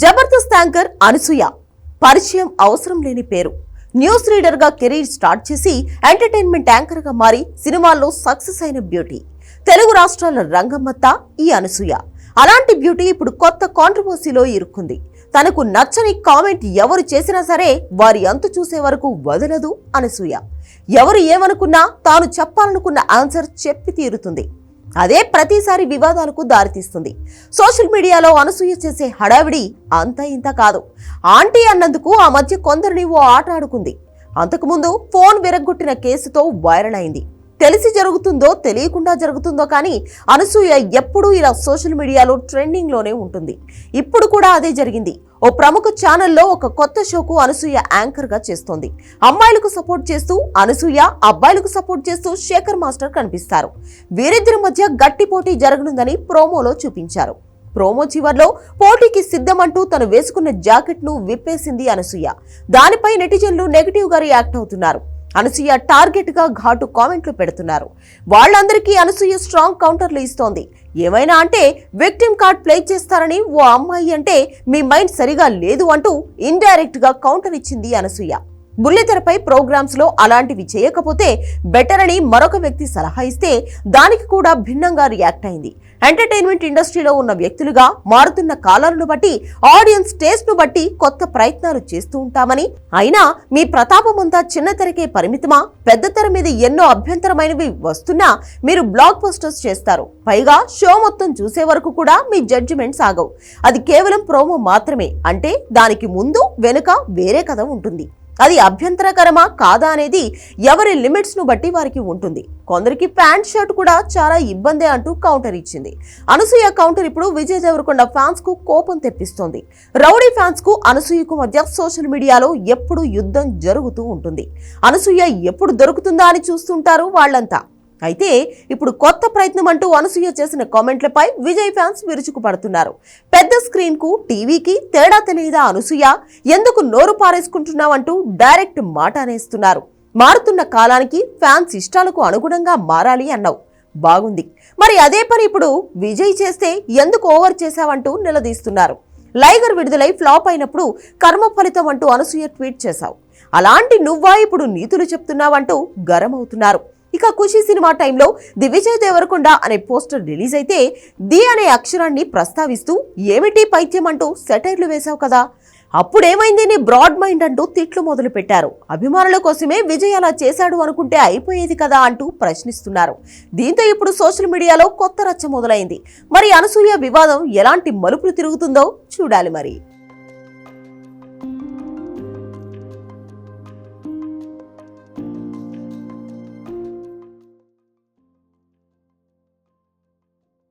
Jabardasth anchor Anasuya. పరిచయం అవసరం లేని పేరు. న్యూస్ రీడర్గా కెరీర్ స్టార్ట్ చేసి ఎంటర్టైన్మెంట్ యాంకర్గా మారి సినిమాల్లో సక్సెస్ అయిన బ్యూటీ. తెలుగు రాష్ట్రాల రంగమ్మత్త ఈ అనసూయ. అలాంటి బ్యూటీ ఇప్పుడు కొత్త కాంట్రవర్సీలో ఇరుక్కుంది. తనకు నచ్చని కామెంట్ ఎవరు చేసినా సరే వారి అంతు చూసే వరకు వదలదు అనసూయ. ఎవరు ఏమనుకున్నా తాను చెప్పాలనుకున్న ఆన్సర్ చెప్పి తీరుతుంది. అదే ప్రతిసారి వివాదాలకు దారితీస్తుంది. సోషల్ మీడియాలో అనసూయ చేసే హడావిడి అంత ఇంత కాదు. ఆంటీ అన్నందుకు ఆ మధ్య కొందరిని ఓ ఆట ఆడుకుంది. అంతకుముందు ఫోన్ విరగ్గొట్టిన కేసుతో వైరల్ అయింది. తెలిసి జరుగుతుందో తెలియకుండా జరుగుతుందో కానీ అనసూయ ఎప్పుడూ ఇలా సోషల్ మీడియాలో ట్రెండింగ్లోనే ఉంటుంది. ఇప్పుడు కూడా అదే జరిగింది. ఓ ప్రముఖ ఛానల్లో ఒక కొత్త షోకు అనసూయ యాంకర్గా చేస్తోంది. అమ్మాయిలకు సపోర్ట్ చేస్తూ అనసూయ అబ్బాయిలకు సపోర్ట్ చేస్తూ శేఖర్ మాస్టర్ కనిపిస్తారు. వీరిద్దరి మధ్య గట్టి పోటీ జరగనుందని ప్రోమోలో చూపించారు. ప్రోమో చివర్లో పోటీకి సిద్ధమంటూ తను వేసుకున్న జాకెట్ను విప్పేసింది అనసూయ. దానిపై నెటిజన్లు నెగిటివ్గా రియాక్ట్ అవుతున్నారు. అనసూయ టార్గెట్గా ఘాటు కామెంట్లు పెడుతున్నారు. వాళ్ళందరికీ అనసూయ స్ట్రాంగ్ కౌంటర్లు ఇస్తోంది. ఏమైనా అంటే విక్టిమ్ కార్డ్ ప్లే చేస్తారని ఓ అమ్మాయి అంటే మీ మైండ్ సరిగా లేదు అంటూ ఇండైరెక్ట్గా కౌంటర్ ఇచ్చింది అనసూయ. బుల్లితెరపై ప్రోగ్రామ్స్లో అలాంటివి చేయకపోతే బెటర్ అని మరొక వ్యక్తి సలహా ఇస్తే దానికి కూడా భిన్నంగా రియాక్ట్ అయింది. ఎంటర్టైన్మెంట్ ఇండస్ట్రీలో ఉన్న వ్యక్తులుగా మారుతున్న కాలాలను బట్టి ఆడియన్స్ టేస్ట్ను బట్టి కొత్త ప్రయత్నాలు చేస్తూ ఉంటామని. అయినా మీ ప్రతాపమంతా చిన్న తెరకే పరిమితమా? పెద్ద తెర మీద ఎన్నో అభ్యంతరమైనవి వస్తున్నా మీరు బ్లాక్ పోస్టర్స్ చేస్తారు. పైగా షో మొత్తం చూసే వరకు కూడా మీ జడ్జిమెంట్ సాగవు అది కేవలం ప్రోమో మాత్రమే. అంటే దానికి ముందు వెనుక వేరే కథ ఉంటుంది. అది అభ్యంతరకరమా కాదా అనేది ఎవరి లిమిట్స్ను బట్టి వారికి ఉంటుంది. కొందరికి ప్యాంట్ షర్ట్ కూడా చాలా ఇబ్బందే అంటూ కౌంటర్ ఇచ్చింది. అనసూయ కౌంటర్ ఇప్పుడు విజయ్ దేవరకొండ ఫ్యాన్స్కు కోపం తెప్పిస్తోంది. రౌడీ ఫ్యాన్స్కు అనసూయకు మధ్య సోషల్ మీడియాలో ఎప్పుడు యుద్ధం జరుగుతూ ఉంటుంది. అనసూయ ఎప్పుడు దొరుకుతుందా అని చూస్తుంటారు వాళ్ళంతా. అయితే ఇప్పుడు కొత్త ప్రయత్నం అంటూ అనసూయ చేసిన కామెంట్లపై విజయ్ ఫ్యాన్స్ విరుచుకుపడుతున్నారు. పెద్ద స్క్రీన్కు టీవీకి తేడా తెలియదా అనసూయ? ఎందుకు నోరు పారేసుకుంటున్నావంటూ డైరెక్ట్ మాట అనేస్తున్నారు. మారుతున్న కాలానికి ఫ్యాన్స్ ఇష్టాలకు అనుగుణంగా మారాలి అన్నావు. బాగుంది. మరి అదే పని ఇప్పుడు విజయ్ చేస్తే ఎందుకు ఓవర్ చేశావంటూ నిలదీస్తున్నారు. లైగర్ విడుదలై ఫ్లాప్ అయినప్పుడు కర్మ ఫలితం అంటూ అనసూయ ట్వీట్ చేశావు. అలాంటి నువ్వా ఇప్పుడు నీతులు చెప్తున్నావంటూ గరం అవుతున్నారు ఇక ఖుషి సినిమా టైంలో ది విజయ్ దేవరకొండ అనే పోస్టర్ రిలీజ్ అయితే ది అనే అక్షరాన్ని ప్రస్తావిస్తూ ఏమిటి పైత్యం అంటూ సెటైర్లు వేశావు కదా. అప్పుడేమైంది నీ బ్రాడ్ మైండ్ అంటూ తిట్లు మొదలు పెట్టారు అభిమానుల కోసమే విజయ్ అలా చేశాడు అనుకుంటే అయిపోయేది కదా అంటూ ప్రశ్నిస్తున్నారు. దీంతో ఇప్పుడు సోషల్ మీడియాలో కొత్త రచ్చ మొదలైంది. మరి అనసూయ వివాదం ఎలాంటి మలుపులు తిరుగుతుందో చూడాలి మరి.